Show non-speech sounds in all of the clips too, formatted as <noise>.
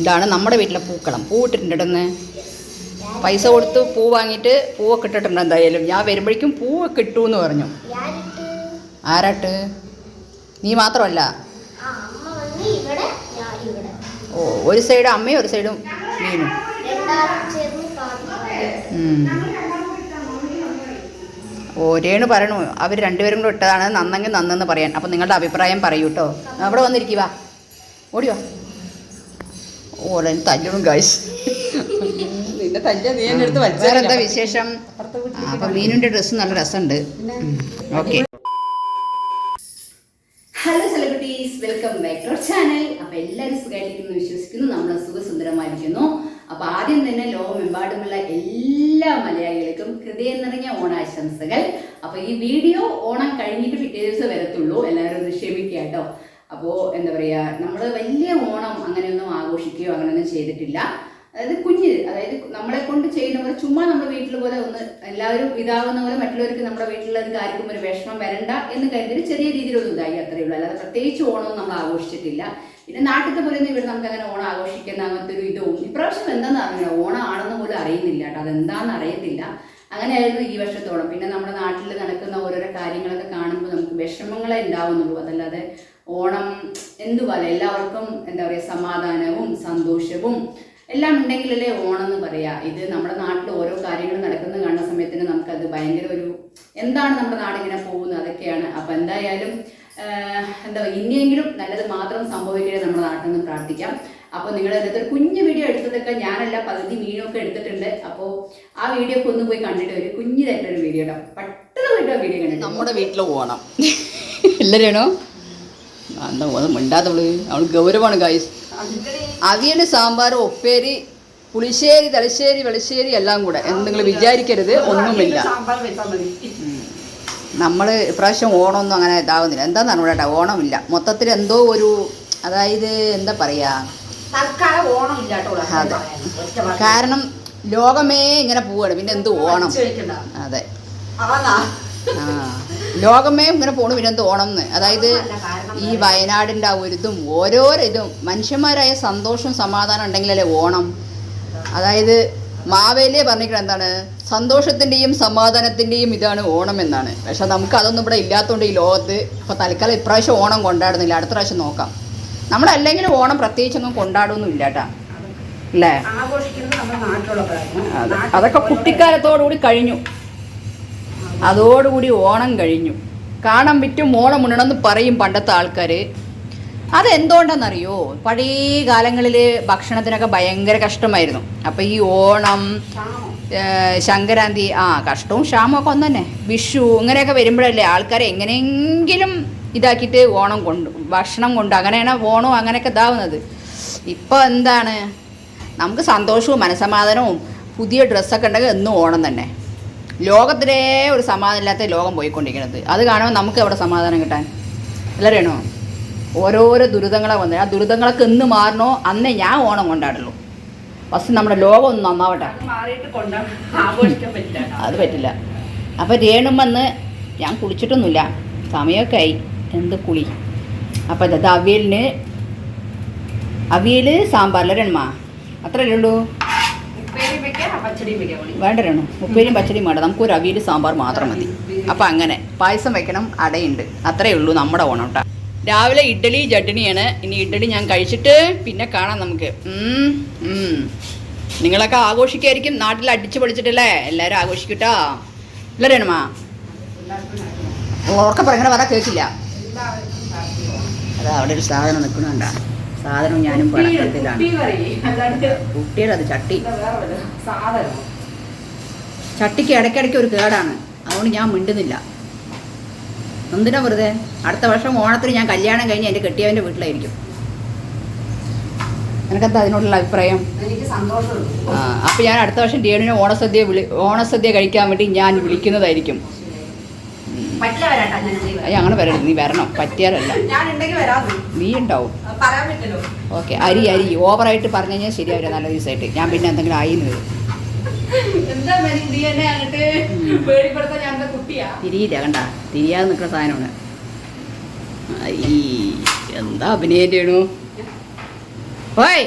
ഇതാണ് നമ്മുടെ വീട്ടിലെ പൂക്കളം. പൂ ഇട്ടിട്ടുണ്ടെന്ന് പൈസ കൊടുത്ത് പൂ വാങ്ങിയിട്ട് പൂവൊക്കെ ഇട്ടിട്ടുണ്ട് എന്തായാലും. ഞാൻ വരുമ്പോഴേക്കും പൂവൊക്കെ ഇട്ടു എന്ന് പറഞ്ഞു. ആരാട്ട്? നീ മാത്രമല്ല? ഓ ഒരു സൈഡ് അമ്മയും ഒരു സൈഡും മീനും. രേണു പറയണു. അവർ രണ്ടുപേരും കൂടെ ഇട്ടതാണ്. നന്നെങ്കിൽ നന്നെന്ന് പറയാൻ. അപ്പം നിങ്ങളുടെ അഭിപ്രായം പറയൂട്ടോ അവിടെ വന്നിരിക്കുക ഓടി വാ. ഓ എന്നെ തല്ലണം ഗൈസ് നിന്റെ തല്ല നീ എന്നെ എടുത്ത് വലിച്ചെറിഞ്ഞു. വേറെന്താ വിശേഷം? അപ്പൊ മീനിന്റെ ഡ്രസ്സ് നല്ല രസമുണ്ട്. Okay hello celebrities welcome back to channel അപ്പൊ എല്ലാവരും സുഖമായിട്ടിരിക്കുന്നു വിശ്വസിക്കുന്നു നമ്മൾ സുഖസുന്ദരമായിരിക്കുന്നു. അപ്പൊ ആദ്യം തന്നെ ലോകമെമ്പാടുമുള്ള എല്ലാ മലയാളികൾക്കും ഹൃദയം നിറഞ്ഞ ഓണാശംസകൾ. അപ്പൊ ഈ വീഡിയോ ഓണം കഴിഞ്ഞിട്ട് പിറ്റേ ദിവസം വരത്തുള്ളൂ. എല്ലാവരും ഒന്ന് ക്ഷമിക്കുക കേട്ടോ. അപ്പോൾ എന്താ പറയുക നമ്മൾ വലിയ ഓണം അങ്ങനെയൊന്നും ആഘോഷിക്കുകയോ അങ്ങനെയൊന്നും ചെയ്തിട്ടില്ല. അതായത് കുഞ്ഞ് അതായത് നമ്മളെ കൊണ്ട് ചെയ്യുന്ന പോലെ ചുമ്മാ നമ്മുടെ വീട്ടിൽ പോലെ ഒന്ന് എല്ലാവരും ഇതാവുന്ന പോലെ മറ്റുള്ളവർക്ക് നമ്മുടെ വീട്ടിലുള്ളവർക്ക് ആർക്കും ഒരു വിഷമം വരണ്ട എന്ന് കരുതി ചെറിയ രീതിയിലൊന്നും ഇതായി അത്രയേ ഉള്ളൂ. അല്ലാതെ പ്രത്യേകിച്ച് ഓണം നമ്മൾ ആഘോഷിച്ചിട്ടില്ല. പിന്നെ നാട്ടിലത്തെ പോലെ ഇവിടെ നമുക്ക് അങ്ങനെ ഓണം ആഘോഷിക്കുന്ന അങ്ങനത്തെ ഒരു ഇതും ഇപ്രാവശ്യം എന്താണെന്ന് അറിയില്ല ഓണം ആണെന്ന് പോലും അറിയുന്നില്ല കേട്ടോ. അതെന്താണെന്ന് അറിയത്തില്ല. അങ്ങനെയായിരുന്നു ഈ വർഷത്തോളം പിന്നെ നമ്മുടെ നാട്ടിൽ നടക്കുന്ന ഓരോരോ കാര്യങ്ങളൊക്കെ കാണുമ്പോൾ നമുക്ക് വിഷമങ്ങളെ ഉണ്ടാവുന്നുള്ളൂ. അതല്ലാതെ ഓണം എന്തുപോലെ എല്ലാവർക്കും എന്താ പറയുക സമാധാനവും സന്തോഷവും എല്ലാം ഉണ്ടെങ്കിലല്ലേ ഓണം എന്ന് പറയാ. ഇത് നമ്മുടെ നാട്ടിൽ ഓരോ കാര്യങ്ങൾ നടക്കുന്ന കാണുന്ന സമയത്തിന് നമുക്കത് ഭയങ്കര ഒരു എന്താണ് നമ്മുടെ നാടിങ്ങനെ പോകുന്നത് അതൊക്കെയാണ്. അപ്പം എന്തായാലും എന്താ പറയുക ഇനിയെങ്കിലും നല്ലത് മാത്രം സംഭവിക്കണേ നമ്മുടെ നാട്ടിൽ നിന്ന് പ്രാർത്ഥിക്കാം. അപ്പോൾ നിങ്ങൾ അതിനകത്ത് ഒരു കുഞ്ഞു വീഡിയോ എടുത്തതൊക്കെ ഞാനല്ല പകുതി മീനൊക്കെ എടുത്തിട്ടുണ്ട്. അപ്പോൾ ആ വീഡിയോ ഒക്കെ ഒന്ന് പോയി കണ്ടിട്ട് ഒരു കുഞ്ഞിതായിട്ടൊരു വീഡിയോ ഇടാം പെട്ടെന്ന് പോയിട്ട് ആ വീഡിയോ കണ്ടിട്ട് നമ്മുടെ വീട്ടിൽ പോകണം <laughs> എല്ലാവരാണോ ഒന്നും മിണ്ടാത്തവൾ? അവൾ ഗൗരവമാണ് ഗായ്സ് അവിയൽ സാമ്പാർ ഒപ്പേരി പുളിശ്ശേരി തലശ്ശേരി വെളിശ്ശേരി എല്ലാം കൂടെ. നിങ്ങൾ വിചാരിക്കരുത് ഒന്നുമില്ല. നമ്മൾ ഇപ്രാവശ്യം ഓണമൊന്നും അങ്ങനെ ഇതാവുന്നില്ല. എന്താണെന്ന് ഇവിടെ ഓണമില്ല. മൊത്തത്തിൽ എന്തോ ഒരു അതായത് എന്താ പറയാ? അതെ. കാരണം ലോകമേ ഇങ്ങനെ പോവാണ്. പിന്നെ എന്ത് ഓണം? അതെ. ആ. ലോകമേ ഇങ്ങനെ പോണു പിന്നെ ഓണം എന്ന്? അതായത് ഈ വയനാടിന്റെ ആ ഒരിതും ഓരോരിതും ഓരോരോ ഇതും. മനുഷ്യന്മാരായ സന്തോഷം സമാധാനം ഉണ്ടെങ്കിലല്ലേ ഓണം? അതായത് മാവേലിയെ പറഞ്ഞിട്ട് എന്താണ്? സന്തോഷത്തിന്റെയും സമാധാനത്തിന്റെയും ഇതാണ് ഓണം എന്നാണ്. പക്ഷെ നമുക്ക് അതൊന്നും ഇവിടെ ഇല്ലാത്തതുകൊണ്ട് ഈ ലോകത്ത് ഇപ്പോൾ തൽക്കാലം ഇപ്രാവശ്യം ഓണം കൊണ്ടാടുന്നില്ല. അടുത്ത പ്രാവശ്യം നോക്കാം. നമ്മളല്ലെങ്കിലും ഓണം പ്രത്യേകിച്ചൊന്നും കൊണ്ടാടുമൊന്നും ഇല്ല കേട്ടാ. അല്ലേ? അതൊക്കെ കുട്ടിക്കാലത്തോടുകൂടി കഴിഞ്ഞു. അതോടുകൂടി ഓണം കഴിഞ്ഞു. കാണം വിറ്റും ഓണം ഉണ്ണണമെന്ന് പറയും പണ്ടത്തെ ആൾക്കാർ അതെന്തുകൊണ്ടെന്നറിയോ? പഴയ കാലങ്ങളിൽ ഭക്ഷണത്തിനൊക്കെ ഭയങ്കര കഷ്ടമായിരുന്നു. അപ്പം ഈ ഓണം ശങ്കരാന്തി ആ കഷ്ടവും ക്ഷാമവും ഒക്കെ തന്നെ വിഷു ഇങ്ങനെയൊക്കെ വരുമ്പോഴല്ലേ ആൾക്കാരെ എങ്ങനെയെങ്കിലും ഇതാക്കിയിട്ട് ഓണം കൊണ്ട് ഭക്ഷണം കൊണ്ട് അങ്ങനെയാണ് ഓണവും അങ്ങനെയൊക്കെ ഇതാവുന്നത്. ഇപ്പോൾ എന്താണ്? നമുക്ക് സന്തോഷവും മനസമാധാനവും പുതിയ ഡ്രസ്സൊക്കെ ഉണ്ടെങ്കിൽ എന്നും ഓണം തന്നെ. ലോകത്തിലേ ഒരു സമാധാനം ഇല്ലാത്ത ലോകം പോയിക്കൊണ്ടിരിക്കുന്നത്. അത് കാണുമ്പോൾ നമുക്ക് എവിടെ സമാധാനം കിട്ടാൻ? എല്ലാവരെയാണോ ഓരോരോ ദുരിതങ്ങളെ വന്നത്. ആ ദുരിതങ്ങളൊക്കെ എന്ന് മാറണോ? അന്നേ ഞാൻ ഓണം കൊണ്ടാടുള്ളൂ. ഫസ്റ്റ് നമ്മുടെ ലോകം ഒന്ന് നന്നാവട്ടെ. അത് പറ്റില്ല. അപ്പോൾ രേണും വന്ന് ഞാൻ കുളിച്ചിട്ടൊന്നുമില്ല. സമയമൊക്കെ ആയി. എന്ത് കുളി? അപ്പോൾ അത് അവിയലിന് അവിയൽ സാമ്പാറിൽ രണ്ടുമാ അത്രയല്ലേ ഉള്ളൂ? ഉപ്പേരി ഉപ്പേരിയും പച്ചടിയും. വേണ്ട. നമുക്ക് നമുക്കൊരു അവിയൽ സാമ്പാർ മാത്രം മതി. അപ്പം അങ്ങനെ. പായസം വെക്കണം അടയുണ്ട്. അത്രയേ ഉള്ളൂ നമ്മുടെ ഓണം കേട്ടോ രാവിലെ ഇഡ്ഡലി ചട്ടിണിയാണ് ഇനി ഇഡ്ഡലി ഞാൻ കഴിച്ചിട്ട് പിന്നെ കാണാം നമുക്ക്. നിങ്ങളൊക്കെ ആഘോഷിക്കായിരിക്കും. നാട്ടിൽ അടിച്ചു പൊളിച്ചിട്ടല്ലേ? എല്ലാവരും ആഘോഷിക്കട്ടോ? ഇല്ല ഓർക്കെ പറഞ്ഞ പറ കേൾക്കില്ല. അതാ അവിടെ ഒരു സാധനം നിൽക്കണുണ്ടാ സാധനം ഞാനും പണക്കത്തിലാണ്. കുട്ടിയുടെ അത് ചട്ടി. ചട്ടിക്ക് ഇടയ്ക്കിടയ്ക്ക് ഒരു കേടാണ്. അതുകൊണ്ട് ഞാൻ മിണ്ടുന്നില്ല. എന്തിനാ വെറുതെ? അടുത്ത വർഷം ഓണത്തിന് ഞാൻ കല്യാണം കഴിഞ്ഞ് എന്റെ കെട്ടിയവന്റെ വീട്ടിലായിരിക്കും. നിനക്കെന്താ അതിനോടുള്ള അഭിപ്രായം? എനിക്ക് സന്തോഷമുണ്ട്. ആ അപ്പം ഞാൻ അടുത്ത വർഷം ഡിയണിനെ ഓണസദ്യ വിളി ഓണസദ്യ കഴിക്കാൻ വേണ്ടി ഞാൻ വിളിക്കുന്നതായിരിക്കും പറ്റില്ല വരാട്ടാ ഞാൻ എന്തെങ്കിലും അയ്യ അങ്ങനെ വരരുത്. നീ വരണം. പറ്റിയാലല്ല. നീ ഉണ്ടാവും. ഓക്കെ. അരി അരി. ഓവറായിട്ട് പറഞ്ഞു കഴിഞ്ഞാൽ ശരിയാവില്ല. നല്ല ദിവസമായിട്ട്. ഞാൻ പിന്നെ എന്തെങ്കിലും ആയി വരും. തിരിയില്ല കണ്ട. തിരിയാതെ നിൽക്കുന്ന സാധനമാണ്. ഈ എന്താ അഭിനയം ചെയ്യണു? ഓയ്!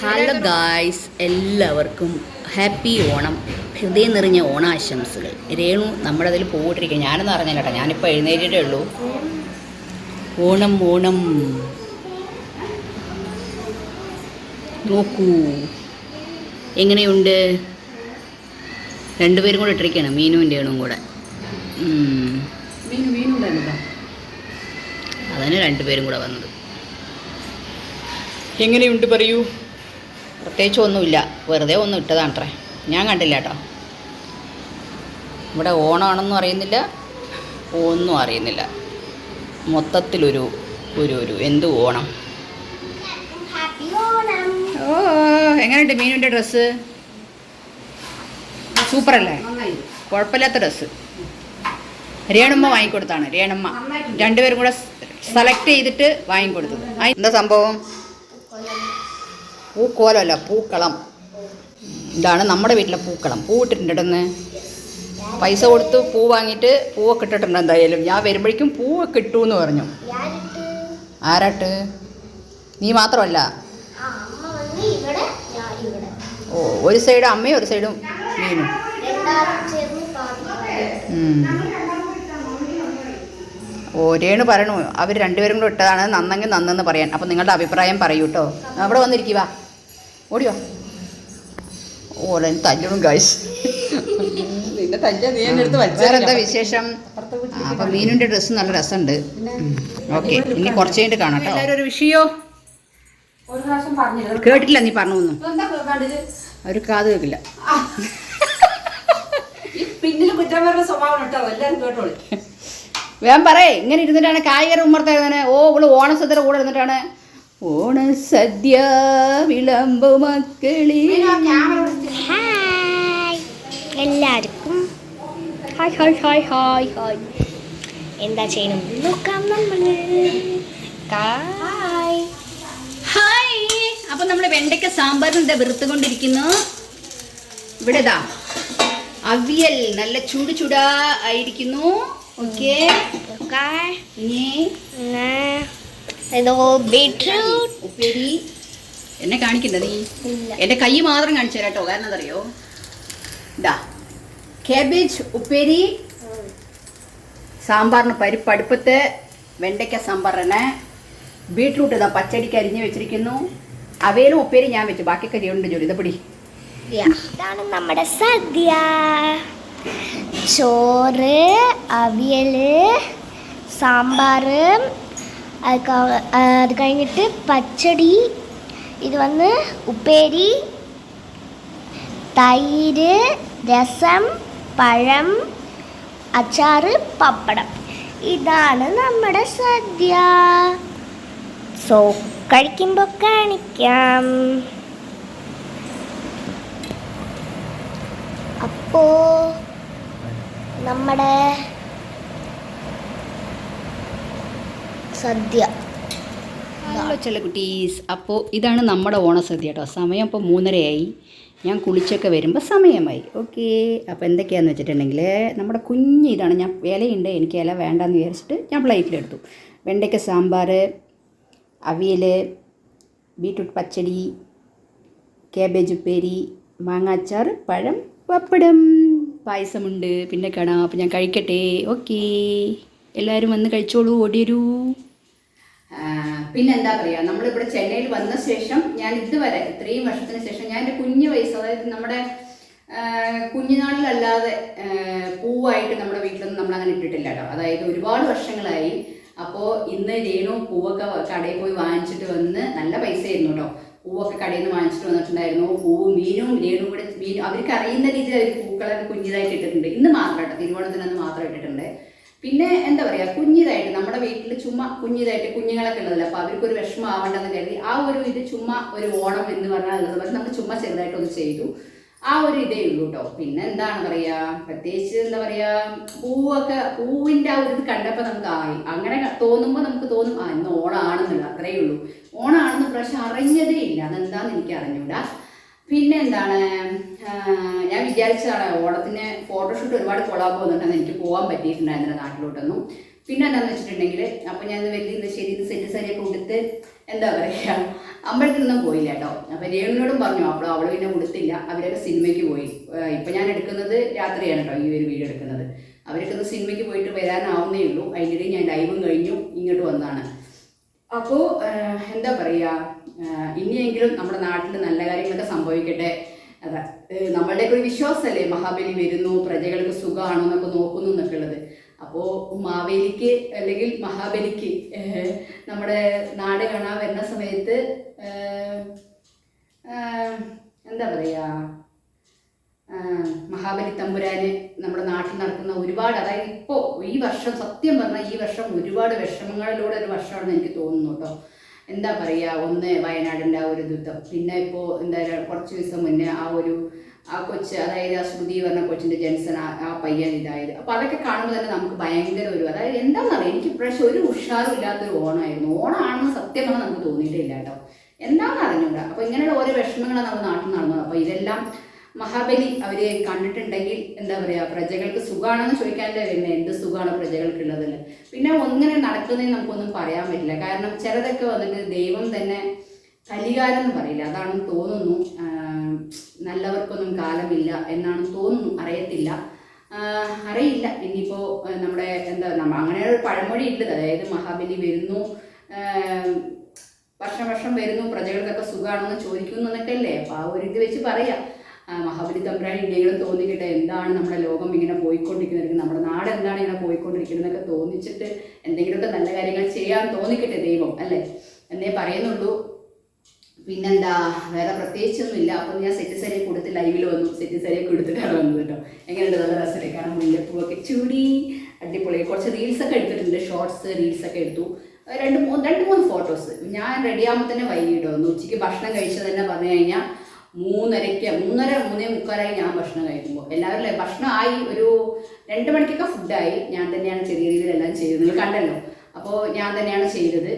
ഹലോ ഗായ്സ് എല്ലാവർക്കും ഹാപ്പി ഓണം. ഹൃദയം നിറഞ്ഞ ഓണാശംസകൾ. രേണു നമ്മുടെ അതിൽ പോയിട്ടിരിക്കുക ഞാനെന്ന് അറിഞ്ഞില്ല കേട്ടോ. ഞാനിപ്പോൾ എഴുന്നേറ്റിട്ടേ ഉള്ളൂ. ഓണം ഓണം. നോക്കൂ. എങ്ങനെയുണ്ട്? രണ്ടുപേരും കൂടെ ഇട്ടിരിക്കുകയാണ്. മീനുവിന്റെ രേണുവും കൂടെ. അതാണ് രണ്ടുപേരും കൂടെ വന്നത്. എങ്ങനെയുണ്ട് പറയൂ? പ്രത്യേകിച്ച് ഒന്നുമില്ല. വെറുതെ ഒന്നും ഇട്ടതാണത്രേ ഞാൻ കണ്ടില്ല കേട്ടോ. ഇവിടെ ഓണമാണെന്നും അറിയുന്നില്ല ഒന്നും അറിയുന്നില്ല. മൊത്തത്തിലൊരു ഒരു ഒരു എന്ത് ഓണം. ഓ എങ്ങനെയുണ്ട് മീനുവിന്റെ ഡ്രസ്സ്? സൂപ്പറല്ലേ? കുഴപ്പമില്ലാത്ത ഡ്രസ്സ്. രേണമ്മ വാങ്ങിക്കൊടുത്താണ്. രേണമ്മ. രണ്ടുപേരും കൂടെ സെലക്ട് ചെയ്തിട്ട് വാങ്ങിക്കൊടുത്തത്. എന്താ സംഭവം? പൂക്കോലമല്ല പൂക്കളം. ഇതാണ് നമ്മുടെ വീട്ടിലെ പൂക്കളം. പൂ ഇട്ടിട്ടുണ്ടെന്ന് പൈസ കൊടുത്ത് പൂ വാങ്ങിയിട്ട് പൂവൊക്കെ ഇട്ടിട്ടുണ്ട് എന്തായാലും. ഞാൻ വരുമ്പോഴേക്കും പൂവൊക്കെ ഇട്ടു എന്ന് പറഞ്ഞു. ആരാട്ട്? നീ മാത്രമല്ല? ഓ ഒരു സൈഡ് അമ്മയും ഒരു സൈഡും മീനും. രേണു പറയണു. അവർ രണ്ടുപേരും കൂടെ ഇട്ടതാണ്. നന്നെങ്കിൽ നന്നെന്ന് പറയാൻ. അപ്പം നിങ്ങളുടെ അഭിപ്രായം പറയൂ കേട്ടോ അവിടെ വന്നിരിക്കുക ഓടി വാ. ഓല തല്ലും ഗൈസ് വേറെന്താ തല്ല നീ എന്നെ എടുത്ത് വേറെ എന്താ വിശേഷം? അപ്പം മീനിന്റെ ഡ്രസ്സ് നല്ല രസമുണ്ട്. ഓക്കെ ഇനി കുറച്ച് കഴിഞ്ഞിട്ട് കാണാം കേട്ടോ ഒരു വിഷയോ? ഒരു കേട്ടില്ല നീ പറഞ്ഞു ഒന്നും അവർ കാത് കേൾക്കില്ല. ഈ പിന്നിൽ കുറ്റം സ്വഭാവം കേട്ടോ എല്ലാവരും കേട്ടോളി. <laughs> വേഗം പറയേ ഇങ്ങനെ ഇരുന്നിട്ടാണ് കായികര ഉമ്മർത്തായിരുന്നെ. ഓ ഇവൾ ഓണസദ്യ കൂടെ ഇരുന്നിട്ടാണ്. ഓണസദ്യ വിളമ്പു മക്കളി. എല്ലാവർക്കും. Hi hi hi hi hi എന്താ ചെയ്യണം? നോക്കാം നമ്മൾ ഹായ് ഹായ് അപ്പൊ നമ്മൾ വെണ്ടയ്ക്ക സാമ്പാറിന് വെറുത്ത് കൊണ്ടിരിക്കുന്നു ഇവിടെ ഇതാ അവിയൽ നല്ല ചൂട് ചൂടാ ആയിരിക്കുന്നു. ഓക്കെ. ഇനി ഇതോ ബീട്രൂട്ട് ഉപ്പേരി. എന്നെ കാണിക്കണ്ട നീ? എന്റെ കൈ മാത്രം കാണിച്ചു തരാട്ടോ. കാരണം എന്തറിയോ ഇതാ. കാബേജ് ഉപ്പേരി സാമ്പാറിന് പരിപ്പ് അടുപ്പത്ത് വെണ്ടയ്ക്ക സാമ്പാറിന് ബീട്രൂട്ട് ഇതാ പച്ചടിക്ക് അരിഞ്ഞ് വെച്ചിരിക്കുന്നു. അവയിലും ഉപ്പേരി ഞാൻ വെച്ചു. ബാക്കിയൊക്കെ ചെയ്യുന്നുണ്ട് ജോലി. ഇതപ്പടി ഇതാണ് നമ്മുടെ സദ്യ. ചോറ് അവിയൽ സാമ്പാർ അത് അത് കഴിഞ്ഞിട്ട് പച്ചടി ഇത് വന്ന് ഉപ്പേരി തൈര് രസം പഴം അച്ചാറ് പപ്പടം. ഇതാണ് നമ്മുടെ സദ്യ. സോ കഴിക്കുമ്പോൾ കാണിക്കാം. അപ്പോ നമ്മുടെ സദ്യ. ഹലോ ചില കുട്ടീസ്. അപ്പോൾ ഇതാണ് നമ്മുടെ ഓണസദ്യ കേട്ടോ സമയം ഇപ്പോൾ മൂന്നരയായി. ഞാൻ കുളിച്ചൊക്കെ വരുമ്പോൾ സമയമായി. ഓക്കെ. അപ്പോൾ എന്തൊക്കെയാണെന്ന് വെച്ചിട്ടുണ്ടെങ്കിൽ നമ്മുടെ കുഞ്ഞ് ഇതാണ്. ഞാൻ ഇലയുണ്ട്. എനിക്ക് ഇല വേണ്ടെന്ന് വിചാരിച്ചിട്ട് ഞാൻ പ്ലേറ്റിലെടുത്തു. വെണ്ടയ്ക്ക സാമ്പാർ അവിയൽ ബീട്രൂട്ട് പച്ചടി കേബേജ് ഉപ്പേരി മാങ്ങാച്ചാർ പഴം പപ്പടം. പായസമുണ്ട്. പിന്നെ കാണാം അപ്പോൾ ഞാൻ കഴിക്കട്ടെ. ഓക്കേ. എല്ലാവരും വന്ന് കഴിച്ചോളൂ ഓടിയരൂ പിന്നെ എന്താ പറയുക നമ്മളിവിടെ ചെന്നൈയിൽ വന്ന ശേഷം ഞാൻ ഇതുവരെ ഇത്രയും വർഷത്തിന് ശേഷം ഞാൻ എന്റെ കുഞ്ഞു വയസ്സ് അതായത് നമ്മുടെ കുഞ്ഞുനാളിലല്ലാതെ പൂവായിട്ട് നമ്മുടെ വീട്ടിലൊന്നും നമ്മൾ അങ്ങനെ ഇട്ടിട്ടില്ല കേട്ടോ അതായത് ഒരുപാട് വർഷങ്ങളായി. അപ്പോൾ ഇന്ന് രേണു പൂവൊക്കെ കടയിൽ പോയി വാങ്ങിച്ചിട്ട് വന്ന് നല്ല പൈസ ആയിരുന്നു കേട്ടോ. പൂവൊക്കെ കടയിൽ നിന്ന് വാങ്ങിച്ചിട്ട് വന്നിട്ടുണ്ടായിരുന്നു. പൂവും മീനും മീനും കൂടെ മീൻ അവർക്ക് അറിയുന്ന രീതിയിൽ അവർ പൂക്കളൊക്കെ കുഞ്ഞിതായിട്ട് ഇട്ടിട്ടുണ്ട്. ഇന്ന് മാത്രം കേട്ടോ തിരുവോണത്തിനൊന്ന് മാത്രം ഇട്ടിട്ടുണ്ട്. പിന്നെ എന്താ പറയാ കുഞ്ഞിതായിട്ട് നമ്മുടെ വീട്ടിൽ ചുമ്മാ കുഞ്ഞിതായിട്ട് കുഞ്ഞുങ്ങളൊക്കെ ഉള്ളതല്ല അപ്പൊ അവർക്ക് ഒരു വിഷമം ആവണ്ടെന്ന് കരുതി ആ ഒരു ഇത് ചുമ്മാ ഒരു ഓണം എന്ന് പറഞ്ഞാൽ ഉള്ളത്. നമ്മൾ ചുമ്മാ ചെറുതായിട്ടൊന്ന് ചെയ്തു. ആ ഒരു ഇതേ ഉള്ളൂ കേട്ടോ പിന്നെ എന്താണ് പറയാ? പ്രത്യേകിച്ച് എന്താ പറയാ? പൂവൊക്കെ പൂവിന്റെ ആ ഒരു ഇത് കണ്ടപ്പോ നമുക്ക് ആയി. അങ്ങനെ തോന്നുമ്പോൾ നമുക്ക് തോന്നും ആ ഇന്ന് ഓണാണെന്നുള്ള അത്രയേ ഉള്ളൂ. ഓണാണെന്ന് പ്രാവശ്യം അറിഞ്ഞതേ ഇല്ല. അതെന്താന്ന് എനിക്ക് അറിഞ്ഞൂടാ. പിന്നെ എന്താണ്? ഞാൻ വിചാരിച്ചതാണ് ഓണത്തിന് ഫോട്ടോഷൂട്ട് ഒരുപാട് കൊളാൻ പോകുന്നുണ്ടെന്ന് എനിക്ക് പോകാൻ പറ്റിയിട്ടുണ്ടായിരുന്നില്ല നാട്ടിലോട്ടൊന്നും. പിന്നെ എന്താണെന്ന് വെച്ചിട്ടുണ്ടെങ്കിൽ അപ്പം ഞാൻ വലിയ ശരി സെറ്റ് സാരിയൊക്കെ ഉടുത്ത് എന്താ പറയുക അമ്പലത്തിലൊന്നും പോയില്ല കേട്ടോ. അപ്പം രേണുവിനോടും പറഞ്ഞു അപ്പോൾ അവൾ പിന്നെ ഉടുത്തില്ല. അവരൊക്കെ സിനിമയ്ക്ക് പോയി. ഇപ്പം ഞാൻ എടുക്കുന്നത് രാത്രിയാണ് കേട്ടോ ഈ ഒരു വീഡിയോ എടുക്കുന്നത്. അവരൊക്കെ ഒന്ന് സിനിമയ്ക്ക് പോയിട്ട് വരാനാവുന്നേ ഉള്ളൂ. അതിന്റെ ഞാൻ ലൈവും കഴിഞ്ഞു ഇങ്ങോട്ട് വന്നതാണ് അപ്പോൾ എന്താ പറയുക ഇനിയെങ്കിലും നമ്മുടെ നാട്ടിൽ നല്ല കാര്യങ്ങളൊക്കെ സംഭവിക്കട്ടെ. അതാ നമ്മളുടെയൊക്കെ ഒരു വിശ്വാസമല്ലേ? മഹാബലി വരുന്നു പ്രജകൾക്ക് സുഖമാണോ എന്നൊക്കെ നോക്കുന്നു എന്നൊക്കെ ഉള്ളത്. അപ്പോൾ മാവേലിക്ക് അല്ലെങ്കിൽ മഹാബലിക്ക് നമ്മുടെ നാട് കാണാൻ വരുന്ന സമയത്ത് എന്താ പറയുക മഹാബലി തമ്പുരാന് നമ്മുടെ നാട്ടിൽ നടക്കുന്ന ഒരുപാട് അതായത് ഇപ്പോ ഈ വർഷം സത്യം പറഞ്ഞാൽ ഈ വർഷം ഒരുപാട് വിഷമങ്ങളിലൂടെ ഒരു വർഷമാണെന്ന് എനിക്ക് തോന്നുന്നു കേട്ടോ. എന്താ പറയുക ഒന്ന് വയനാടിന്റെ ആ ഒരു ദുരിതം. പിന്നെ ഇപ്പോ എന്താ കുറച്ച് ദിവസം മുന്നേ ആ ഒരു ആ കൊച്ച് അതായത് ആ ശ്രുതി പറഞ്ഞ കൊച്ചിന്റെ ജെൻസൺ ആ പയ്യൻ ഇതായത്. അപ്പൊ അതൊക്കെ കാണുമ്പോൾ തന്നെ നമുക്ക് ഭയങ്കര ഒരു അതായത് എന്താണെന്നറിയാം? എനിക്ക് ഇപ്രാവശ്യം ഒരു ഉഷാറും ഇല്ലാത്തൊരു ഓണമായിരുന്നു. ഓണമാണെന്ന് സത്യം പറഞ്ഞാൽ നമുക്ക് തോന്നിയിട്ടില്ല കേട്ടോ. എന്താണെന്ന് അറിഞ്ഞൂടാ. അപ്പൊ ഇങ്ങനെയുള്ള ഓരോ വിഷമങ്ങളാണ് നമ്മുടെ നാട്ടിൽ നടന്നത്. അപ്പൊ ഇതെല്ലാം മഹാബലി അവർ കണ്ടിട്ടുണ്ടെങ്കിൽ എന്താ പറയാ പ്രജകൾക്ക് സുഖമാണെന്ന് ചോദിക്കാനല്ലേ? പിന്നെ എന്ത് സുഖമാണ് പ്രജകൾക്കുള്ളതല്ലേ പിന്നെ ഒന്നിനെ നടക്കുന്നതെന്ന് നമുക്കൊന്നും പറയാൻ പറ്റില്ല. കാരണം ചിലതൊക്കെ വന്നിട്ട് ദൈവം തന്നെ കലികാരം എന്ന് പറയില്ല? അതാണെന്ന് തോന്നുന്നു. നല്ലവർക്കൊന്നും കാലമില്ല എന്നാണ് തോന്നുന്നു. അറിയത്തില്ല. അറിയില്ല. ഇനിയിപ്പോൾ നമ്മുടെ എന്താ നമ്മ അങ്ങനെ ഒരു പഴമൊഴി ഉണ്ട്. അതായത് മഹാബലി വരുന്നു. വർഷം വർഷം വരുന്നു. പ്രജകൾക്കൊക്കെ സുഖമാണെന്ന് ചോദിക്കുന്നു എന്നൊക്കെ അല്ലേ? അപ്പോൾ ആ ഒരു ഇത് വെച്ച് പറയാം. മഹാബലി തമ്പുരാൻ ഇന്ത്യയിലും തോന്നിക്കട്ടെ എന്താണ് നമ്മുടെ ലോകം ഇങ്ങനെ പോയിക്കൊണ്ടിരിക്കുന്നത്? നമ്മുടെ നാട് എന്താണ് ഇങ്ങനെ പോയിക്കൊണ്ടിരിക്കുന്നത് എന്നൊക്കെ തോന്നിച്ചിട്ട് എന്തെങ്കിലുമൊക്കെ നല്ല കാര്യങ്ങൾ ചെയ്യാൻ തോന്നിക്കട്ടെ ദൈവം അല്ലേ? എന്നേ പറയുന്നുള്ളൂ. പിന്നെന്താ വേറെ പ്രത്യേകിച്ചൊന്നുമില്ല. അപ്പം ഞാൻ സെറ്റ് സാരി കൊടുത്ത് ലൈവിൽ വന്നു. സെറ്റ് സാരി കൊടുത്തിട്ടാണ് വന്നത് കേട്ടോ. എങ്ങനെയുണ്ട് നല്ല രസമല്ലേ? കാരണം മുല്ലപ്പൂവൊക്കെ ചൂടി അടിപൊളി. കുറച്ച് റീൽസൊക്കെ എടുത്തിട്ടുണ്ട്. ഷോർട്സ് റീൽസൊക്കെ എടുത്തു. രണ്ട് മൂന്ന് രണ്ട് മൂന്ന് ഫോട്ടോസ് ഞാൻ റെഡിയാകുമ്പോൾ തന്നെ വൈകിട്ട് വന്നു. ഉച്ചയ്ക്ക് ഭക്ഷണം കഴിച്ചത് തന്നെ പറഞ്ഞു കഴിഞ്ഞാൽ മൂന്നരയ്ക്ക് മൂന്നര മൂന്നേ മുക്കാലായി ഞാൻ ഭക്ഷണം കഴിക്കുമ്പോൾ. എല്ലാവരും ഭക്ഷണം ആയി ഒരു രണ്ട് മണിക്കൊക്കെ ഫുഡായി ഞാൻ തന്നെയാണ് ചെറിയ രീതിയിൽ എല്ലാം ചെയ്തത്. നിങ്ങൾ കണ്ടല്ലോ. അപ്പോൾ ഞാൻ തന്നെയാണ് ചെയ്തത്.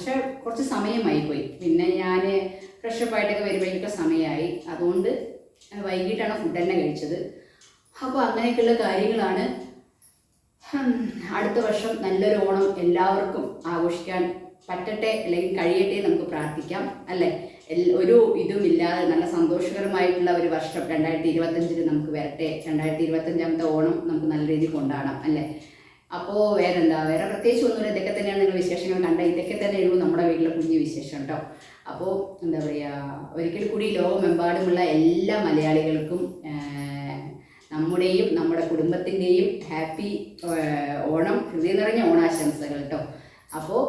പക്ഷെ കുറച്ച് സമയമായി പോയി പിന്നെ ഞാൻ ഫ്രഷപ്പ് ആയിട്ടൊക്കെ വരുമ്പോഴേക്കൊക്കെ സമയമായി. അതുകൊണ്ട് വൈകിട്ടാണ് ഫുഡ് തന്നെ കഴിച്ചത്. അപ്പോൾ അങ്ങനെയൊക്കെയുള്ള കാര്യങ്ങളാണ് അടുത്ത വർഷം നല്ലൊരു ഓണം എല്ലാവർക്കും ആഘോഷിക്കാൻ പറ്റട്ടെ അല്ലെങ്കിൽ കഴിയട്ടെ നമുക്ക് പ്രാർത്ഥിക്കാം അല്ലേ? ഒരു ഇതും ഇല്ലാതെ നല്ല സന്തോഷകരമായിട്ടുള്ള ഒരു വർഷം രണ്ടായിരത്തി ഇരുപത്തഞ്ചിൽ നമുക്ക് വരട്ടെ. രണ്ടായിരത്തി ഇരുപത്തഞ്ചാമത്തെ ഓണം നമുക്ക് നല്ല രീതിയിൽ കൊണ്ടാടാം അല്ലേ? അപ്പോൾ വേറെന്താ? വേറെ പ്രത്യേകിച്ച് ഒന്നുമില്ല ഇതൊക്കെ തന്നെയാണ് നിങ്ങൾ വിശേഷങ്ങൾ. കണ്ട ഇതൊക്കെ തന്നെയുള്ളൂ നമ്മുടെ വീട്ടിലെ കുഞ്ഞു വിശേഷം കേട്ടോ അപ്പോൾ എന്താ പറയുക ഒരിക്കൽ കൂടി ലോകമെമ്പാടുമുള്ള എല്ലാ മലയാളികൾക്കും നമ്മുടെയും നമ്മുടെ കുടുംബത്തിന്റെയും ഹാപ്പി ഓണം ഹൃദയം നിറഞ്ഞ ഓണാശംസകൾ കേട്ടോ അപ്പോൾ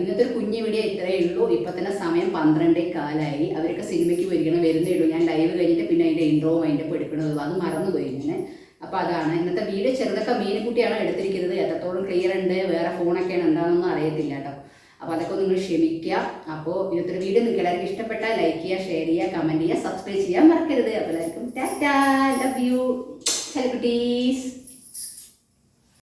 ഇന്നത്തെ ഒരു കുഞ്ഞു വീഡിയോ ഇത്രയേ ഉള്ളൂ. ഇപ്പം തന്നെ സമയം പന്ത്രണ്ടേ കാലായി. അവരൊക്കെ സിനിമയ്ക്ക് പോയിരിക്കണം വരുന്നേ ഉള്ളൂ. ഞാൻ ലൈവ് കഴിഞ്ഞിട്ട് പിന്നെ അതിന്റെ ഇൻട്രോ അതിന്റെ ഇപ്പോൾ അത് അത് മറന്നുപോയി ഞാൻ അപ്പോൾ അതാണ്. ഇന്നത്തെ വീഡിയോ ചെറുതൊക്കെ മീനുകുട്ടിയാണ് എടുത്തിരിക്കുന്നത്. എത്രത്തോളം ക്ലിയർ ഉണ്ട് വേറെ ഫോണൊക്കെയാണ് എന്താണെന്നൊന്നും അറിയത്തില്ല കേട്ടോ. അപ്പോൾ അതൊക്കെ നിങ്ങൾ ക്ഷമിക്കുക. അപ്പോൾ ഇന്നത്തെ വീഡിയോ നിങ്ങൾക്ക് എല്ലാവർക്കും ഇഷ്ടപ്പെട്ടാൽ ലൈക്ക് ചെയ്യുക ഷെയർ ചെയ്യുക കമന്റ് ചെയ്യുക സബ്സ്ക്രൈബ് ചെയ്യാൻ മറക്കരുത്. അപ്പോൾ എല്ലാവർക്കും ടാറ്റാ ലവ് യു സെലിബ്രിറ്റീസ്